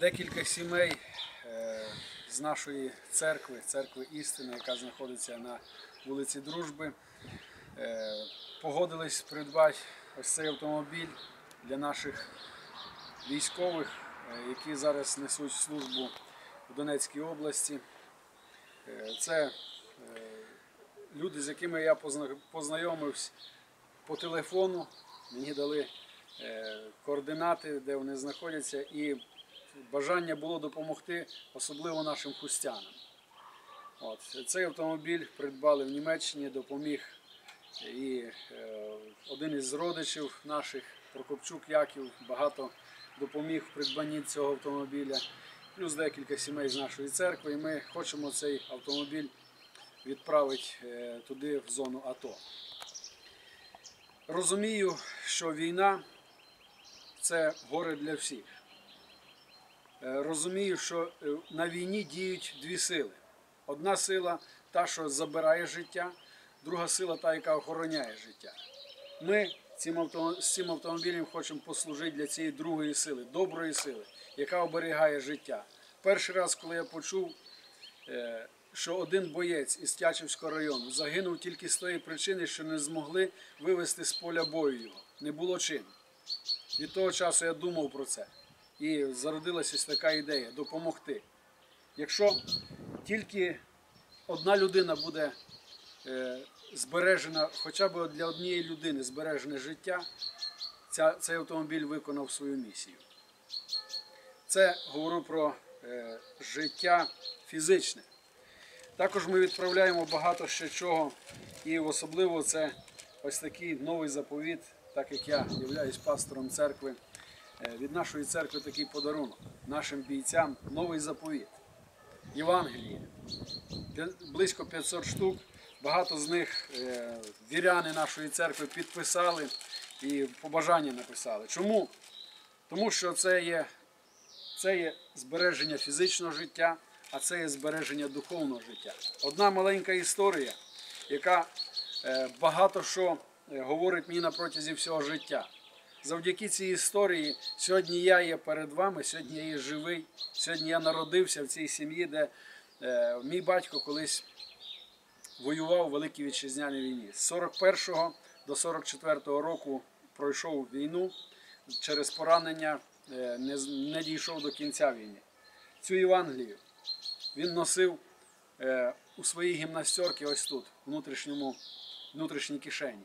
декілька сімей е, з нашої церкви, церкви істини, яка знаходиться на вулиці Дружби, е, погодились придбати ось цей автомобіль для наших військових, е, які зараз несуть службу в Донецькій області. Це люди, з якими я позна- познайомився по телефону. Мені дали координати, де вони знаходяться, і бажання було допомогти, особливо нашим хустянам. От. Цей автомобіль придбали в Німеччині, допоміг і е, один із родичів наших, Прокопчук Яків, багато допоміг в придбанні цього автомобіля, плюс декілька сімей з нашої церкви. І ми хочемо цей автомобіль відправити е, туди, в зону АТО. Розумію, що війна це горе для всіх. Е, Розумію, що е, на війні діють дві сили. Одна сила та, що забирає життя, друга сила та, яка охороняє життя. Ми з цим автомобілем хочемо послужити для цієї другої сили, доброї сили, яка оберігає життя. Перший раз, коли я почув, е, що один боєць із Тячівського району загинув тільки з тої причини, що не змогли вивезти з поля бою його. Не було чим. Від того часу я думав про це. І зародилася така ідея допомогти. Якщо тільки одна людина буде е, збережена, хоча б для однієї людини збережене життя, цей автомобіль виконав свою місію. Це говорю про е, життя фізичне. Також ми відправляємо багато ще чого, і особливо це ось такий новий заповіт, так як я являюсь пастором церкви. Е, Від нашої церкви такий подарунок нашим бійцям новий заповіт. Євангеліє. Близько 500 штук. Багато з них е, віряни нашої церкви підписали і побажання написали. Чому? Тому що це є, це є збереження фізичного життя, а це є збереження духовного життя. Одна маленька історія, яка е, багато що говорить мені на протязі всього життя. Завдяки цій історії сьогодні я є перед вами, сьогодні я є живий, сьогодні я народився в цій сім'ї, де е, мій батько колись воював у Великій Вітчизняній війні. З 41 до 44 року пройшов війну через поранення, е, не, не дійшов до кінця війни. Цю Євангелію він носив е, у своїй гімнастерці ось тут, в внутрішній кишені.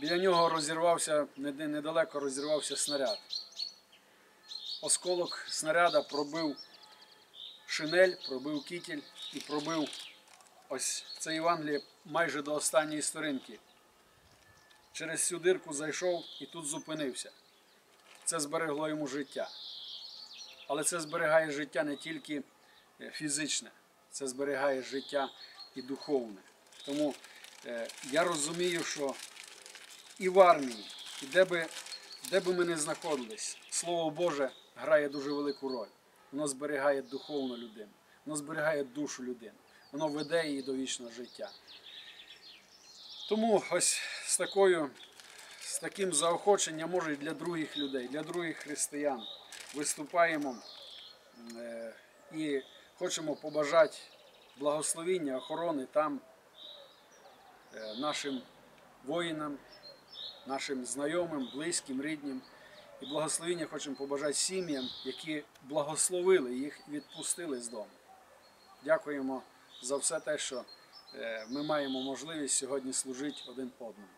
Біля нього розірвався, недалеко розірвався снаряд. Осколок снаряда пробив шинель, пробив кітель і пробив ось це Євангеліє майже до останньої сторінки. Через цю дирку зайшов і тут зупинився. Це зберегло йому життя. Але це зберігає життя не тільки е, фізичне, це зберігає життя і духовне. Тому е, я розумію, що і в армії, і де би, де би ми не знаходились, Слово Боже грає дуже велику роль. Воно зберігає духовну людину, воно зберігає душу людини, воно веде її до вічного життя. Тому ось з такою, з таким заохоченням, може, і для других людей, для других християн виступаємо е, і хочемо побажати благословіння, охорони там е, нашим воїнам, нашим знайомим, близьким, ріднім. І благословіння хочемо побажати сім'ям, які благословили їх, відпустили з дому. Дякуємо за все те, що е, ми маємо можливість сьогодні служити один одному.